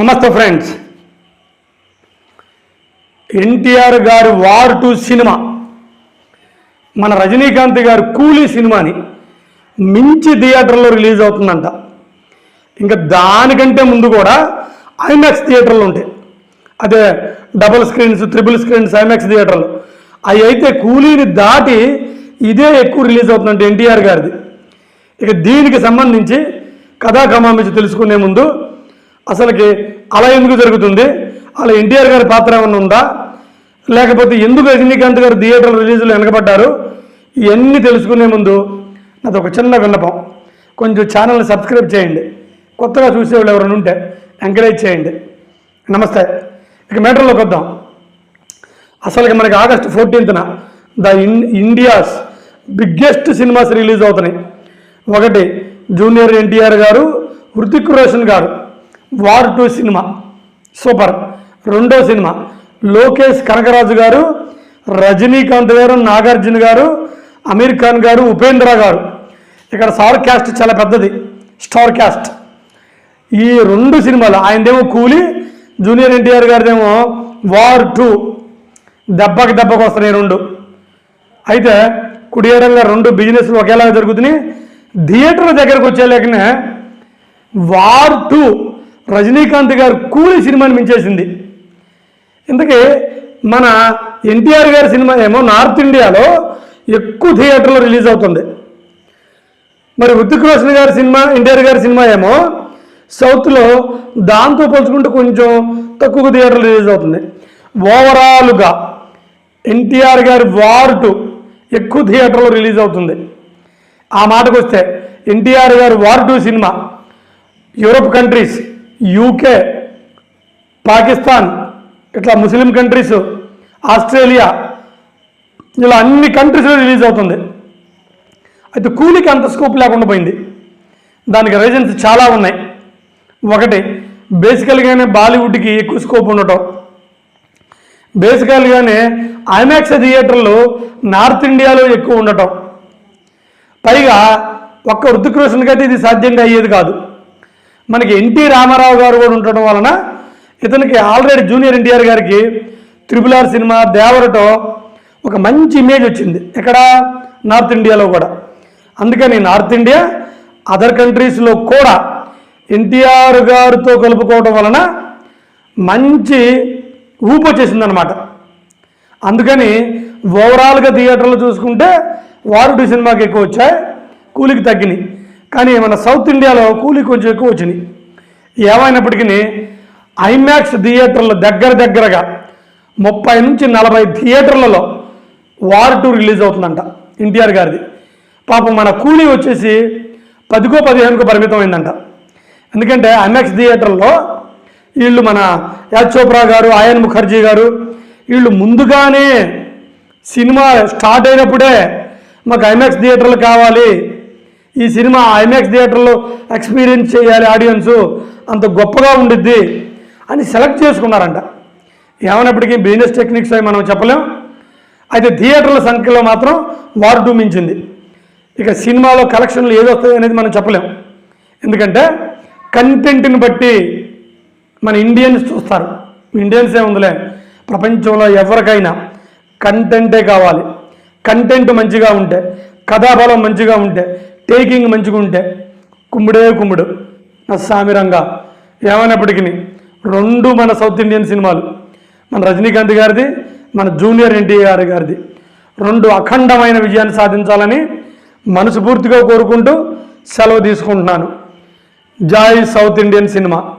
నమస్తే ఫ్రెండ్స్. ఎన్టీఆర్ గారి war to cinema మన రజనీకాంత్ గారి కూలీ సినిమాని మించి థియేటర్లో రిలీజ్ అవుతుందంట. ఇంకా దానికంటే ముందు కూడా ఐమాక్స్ థియేటర్లు ఉంటాయి. అదే double screens triple screens IMAX థియేటర్లు. అవి అయితే కూలీని దాటి ఇదే ఎక్కువ రిలీజ్ అవుతుందంటే ఎన్టీఆర్ గారిది. ఇక దీనికి సంబంధించి కథాకమామించి తెలుసుకునే ముందు అసలుకి అలా ఎందుకు జరుగుతుంది? అలా ఎన్టీఆర్ గారి పాత్ర ఏమన్నా ఉందా? లేకపోతే ఎందుకు రజనీకాంత్ గారు థియేటర్ రిలీజ్లో వెనకబడ్డారు? ఇవన్నీ తెలుసుకునే ముందు నాది ఒక చిన్న విన్నపం. కొంచెం ఛానల్ని సబ్స్క్రైబ్ చేయండి. కొత్తగా చూసేవాళ్ళు ఎవరైనా ఉంటే ఎంకరేజ్ చేయండి. నమస్తే. ఇక మేటర్లోకి వద్దాం. అసలుకి మనకి August ఫోర్టీన్త్న the in India's biggest cinemas release అవుతున్నాయి. ఒకటి జూనియర్ ఎన్టీఆర్ గారు హృతిక్ రోషన్ గారు. వార్ టూ సినిమా. సూపర్. రెండో సినిమా. లోకేష్ కనకరాజు గారు రజనీకాంత్ గారు నాగార్జున గారు అమీర్ ఖాన్ గారు ఉపేంద్ర గారు. ఇక్కడ స్టార్ క్యాస్ట్ చాలా పెద్దది. Star cast. ఈ రెండు సినిమాలు ఆయనదేమో కూలి జూనియర్ ఎన్టీఆర్ గారిదేమో వార్ టూ. దెబ్బకి దెబ్బకు వస్తున్నాయి రెండు. అయితే కుడియడంగా రెండు బిజినెస్లు ఒకేలాగా జరుగుతున్నాయి. థియేటర్ దగ్గరకు వచ్చేలేకనే వార్ టూ రజనీకాంత్ గారు కూలి సినిమాని మించేసింది. ఇంతకీ మన ఎన్టీఆర్ గారి సినిమా ఏమో నార్త్ ఇండియాలో ఎక్కువ థియేటర్లో రిలీజ్ అవుతుంది. మరి హృతిక్ రోషన్ గారి సినిమా ఎన్టీఆర్ గారి సినిమా ఏమో సౌత్లో దాంతో పోల్చుకుంటే కొంచెం తక్కువ థియేటర్లు రిలీజ్ అవుతుంది. ఓవరాల్గా ఎన్టీఆర్ గారి వార్ టూ ఎక్కువ థియేటర్లో రిలీజ్ అవుతుంది. ఆ మాటకు వస్తే ఎన్టీఆర్ గారి వార్ టూ సినిమా యూరోప్ కంట్రీస్ యూకే పాకిస్తాన్ ఇట్లా ముస్లిం కంట్రీస్ ఆస్ట్రేలియా ఇలా అన్ని కంట్రీస్లో రిలీజ్ అవుతుంది. అయితే కూలికి అంత స్కోప్ లేకుండా పోయింది. దానికి రీజన్స్ చాలా ఉన్నాయి. ఒకటి బేసికల్గానే బాలీవుడ్కి ఎక్కువ స్కోప్ ఉండటం. బేసికల్గానే ఐమాక్స్ థియేటర్లు నార్త్ ఇండియాలో ఎక్కువ ఉండటం. పైగా ఒక్క ఋతుక్ రోషన్కి అయితే ఇది సాధ్యంగా అయ్యేది కాదు. మనకి ఎన్టీ రామారావు గారు కూడా ఉండటం వలన ఇతనికి ఆల్రెడీ జూనియర్ ఎన్టీఆర్ గారికి త్రిపుల్ ఆర్ సినిమా దేవరటో ఒక మంచి ఇమేజ్ వచ్చింది. ఎక్కడ? నార్త్ ఇండియాలో కూడా. అందుకని నార్త్ ఇండియా అదర్ కంట్రీస్లో కూడా ఎన్టీఆర్ గారితో కలుపుకోవడం వలన మంచి ఊపు వచ్చేసింది అనమాట అందుకని ఓవరాల్గా థియేటర్లో చూసుకుంటే వారుడు సినిమాకి ఎక్కువ వచ్చాయి కూలికి తగ్గినాయి. కానీ మన సౌత్ ఇండియాలో కూలి కొంచెం ఎక్కువ వచ్చినాయి. ఏమైనప్పటికీ ఐమాక్స్ థియేటర్లు దగ్గర దగ్గరగా ముప్పై నుంచి నలభై థియేటర్లలో వార్ టూ రిలీజ్ అవుతుందంట ఎన్టీఆర్ గారిది. పాపం మన కూలీ వచ్చేసి పదికో పదిహేనుకో పరిమితం అయిందంట. ఎందుకంటే ఐమాక్స్ థియేటర్లో వీళ్ళు మన యాజ్ చోప్రా గారు ఆయన్ ముఖర్జీ గారు వీళ్ళు ముందుగానే సినిమా స్టార్ట్ అయినప్పుడే మాకు ఐమాక్స్ థియేటర్లు కావాలి ఈ సినిమా ఐమాక్స్ థియేటర్లో ఎక్స్పీరియన్స్ చేయాలి ఆడియన్స్ అంత గొప్పగా ఉండిద్ది అని సెలెక్ట్ చేసుకున్నారంట. ఏమైనప్పటికీ బిజినెస్ టెక్నిక్స్ అవి మనం చెప్పలేం. అయితే థియేటర్ల సంఖ్యలో మాత్రం వార్డు మించింది ఇక సినిమాలో కలెక్షన్లు ఏది వస్తాయి అనేది మనం చెప్పలేం. ఎందుకంటే కంటెంట్ని బట్టి మన ఇండియన్స్ చూస్తారు. ఇండియన్స్ ఏముందిలే? ప్రపంచంలో ఎవరికైనా కంటెంటే కావాలి. కంటెంట్ మంచిగా ఉంటే కథాబలం మంచిగా ఉంటే టేకింగ్ మంచిగా ఉంటే కుమ్ముడే కుమ్ముడు. నా సామిరంగా. ఏమైనప్పటికీ రెండు మన సౌత్ ఇండియన్ సినిమాలు. మన రజనీకాంత్ గారిది మన జూనియర్ ఎన్టీఆర్ గారిది. రెండు అఖండమైన విజయాన్ని సాధించాలని మనస్ఫూర్తిగా కోరుకుంటూ సెలవు తీసుకుంటున్నాను. Joy south Indian cinema.